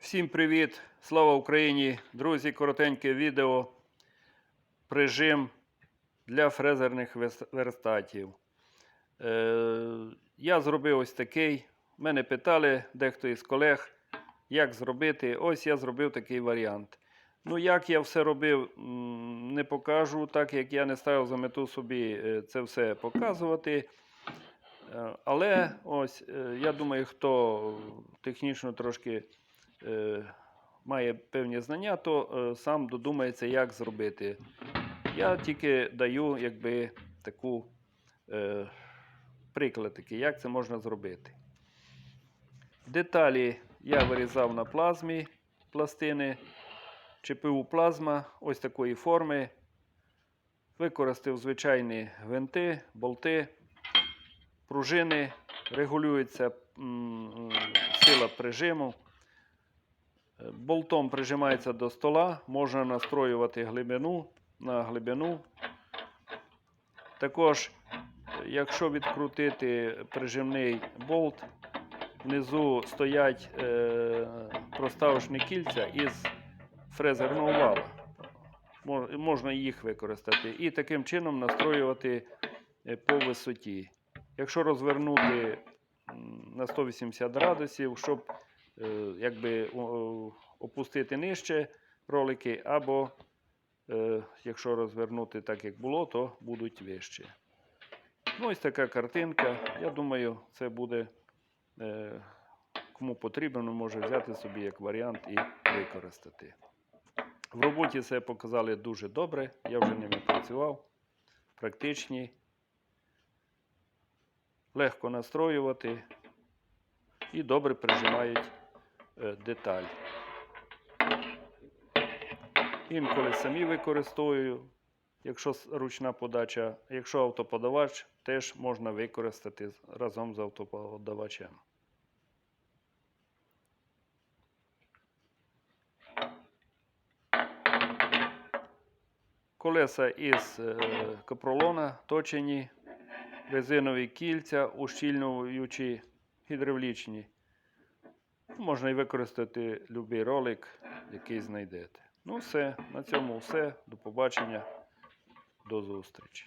Всім привіт! Слава Україні! Друзі, коротеньке відео. Прижим для фрезерних верстатів. Е, я зробив ось такий. Мене питали дехто із колег, як зробити. Ось я зробив такий варіант. Ну, як я все робив, не покажу, так як я не ставив за мету собі е, це все показувати. Е, Але ось е, я думаю, хто технічно трошки має певні знання, то е, сам додумається, як зробити. Я тільки даю якби таку е, приклад, як це можна зробити. Деталі я вирізав на плазмі пластини, ЧПУ плазма ось такої форми. Використав звичайні гвинти, болти, пружини, регулюється м, сила прижиму. Болтом прижимається до стола, можна настроювати глибину на глибину. Також, якщо відкрутити прижимний болт, внизу стоять е, проставочні кільця із фрезерного вала. Можна їх використати і таким чином настроювати е, по висоті. Якщо розвернути на 180 градусів, щоб якби опустити нижче ролики, або е, якщо розвернути так, як було, то будуть вище. Ну, ось така картинка. Я думаю, це буде е, кому потрібно, може взяти собі як варіант і використати. В роботі це показали дуже добре. Я вже ними працював. Практичні, легко настроювати і добре прижимають е, деталь. Інколи самі використовую, якщо ручна подача, якщо автоподавач, теж можна використати разом з автоподавачем. Колеса із е, капролона точені, резинові кільця, ущільнюючі гідравлічні. Можна і використати будь-який ролик, який знайдете. Ну, все, на цьому все. До побачення, до зустрічі.